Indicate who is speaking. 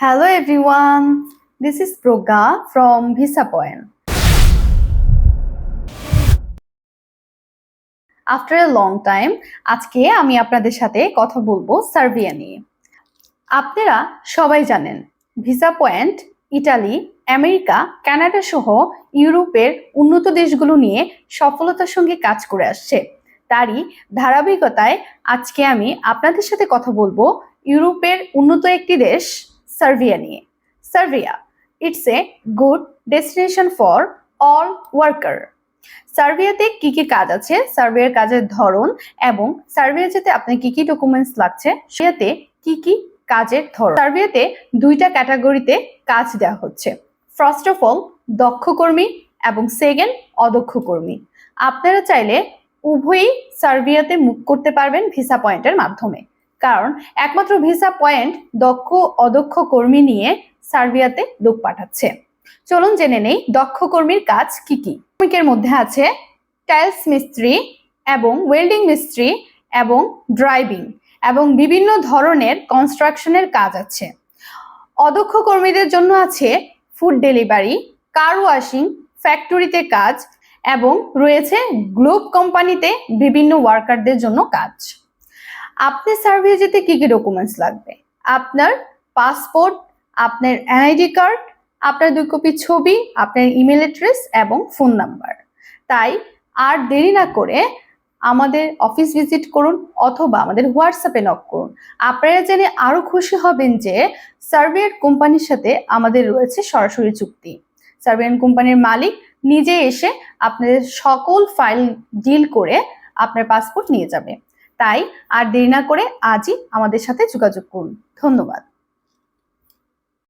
Speaker 1: Hello everyone, this is Proga from Visa Point. After a long time আজকে আমি আপনাদের সাথে কথা বলব সার্বিয়া নিয়ে। আপনারা সবাই জানেন visa point Italy America Canada সহ ইউরোপের উন্নত দেশগুলো নিয়ে সফলতার সঙ্গে কাজ করে আসছে। তারই ধারাবাহিকতায় আজকে আমি আপনাদের সাথে কথা বলব ইউরোপের উন্নত একটি দেশ সার্বিয়া নিয়ে। Serbia it's a good destination for all worker সার্ভিয়াতে কি কি কাজ আছে? সার্বিয়ার কাজের ধরন এবং সার্ভিয়া যেতে আপনার কি কি ডকুমেন্টস লাগছে? সেটাতে কি কি কাজের ধরন? সার্বিয়াতে দুইটা ক্যাটাগরিতে কাজ দেওয়া হচ্ছে। ফার্স্ট অফ অল দক্ষ কর্মী এবং সেকেন্ড অদক্ষ কর্মী। আপনারা চাইলে উভয়ই সার্ভিয়াতে মুখ করতে পারবেন ভিসা পয়েন্টের মাধ্যমে। কারণ একমাত্র ভিসা পয়েন্ট দক্ষ, অদক্ষ কর্মী নিয়ে সার্বিয়াতে লোক পাঠাচ্ছে। চলুন জেনে নেই দক্ষ কর্মীর কাজ কি কি। শ্রমিকের মধ্যে আছে টাইলস মিস্ত্রি এবং ওয়েল্ডিং মিস্ত্রি এবং ড্রাইভিং এবং বিভিন্ন ধরনের কনস্ট্রাকশনের কাজ আছে। অদক্ষ কর্মীদের জন্য আছে ফুড ডেলিভারি, কার ওয়াশিং, ফ্যাক্টরিতে কাজ এবং রয়েছে গ্লোব কোম্পানিতে বিভিন্ন ওয়ার্কারদের জন্য কাজ। আপনি সার্ভে যেতে কি কি ডকুমেন্টস লাগবে? আপনার পাসপোর্ট আপনার এনআইডি কার্ড আপনার দুই কপি ছবি, আপনার ইমেল অ্যাড্রেস এবং ফোন নাম্বার তাই আর দেরি না করে আমাদের অফিস ভিজিট করুন অথবা আমাদের হোয়াটসঅ্যাপে নক করুন। আপনারা জেনে আরও খুশি হবেন যে সার্বিয়ার কোম্পানির সাথে আমাদের রয়েছে সরাসরি চুক্তি। সার্বিয়ান কোম্পানির মালিক নিজে এসে আপনাদের সকল ফাইল ডিল করে আপনার পাসপোর্ট নিয়ে যাবে। তাই আর দেরি না করে আজই আমাদের সাথে যোগাযোগ করুন। ধন্যবাদ।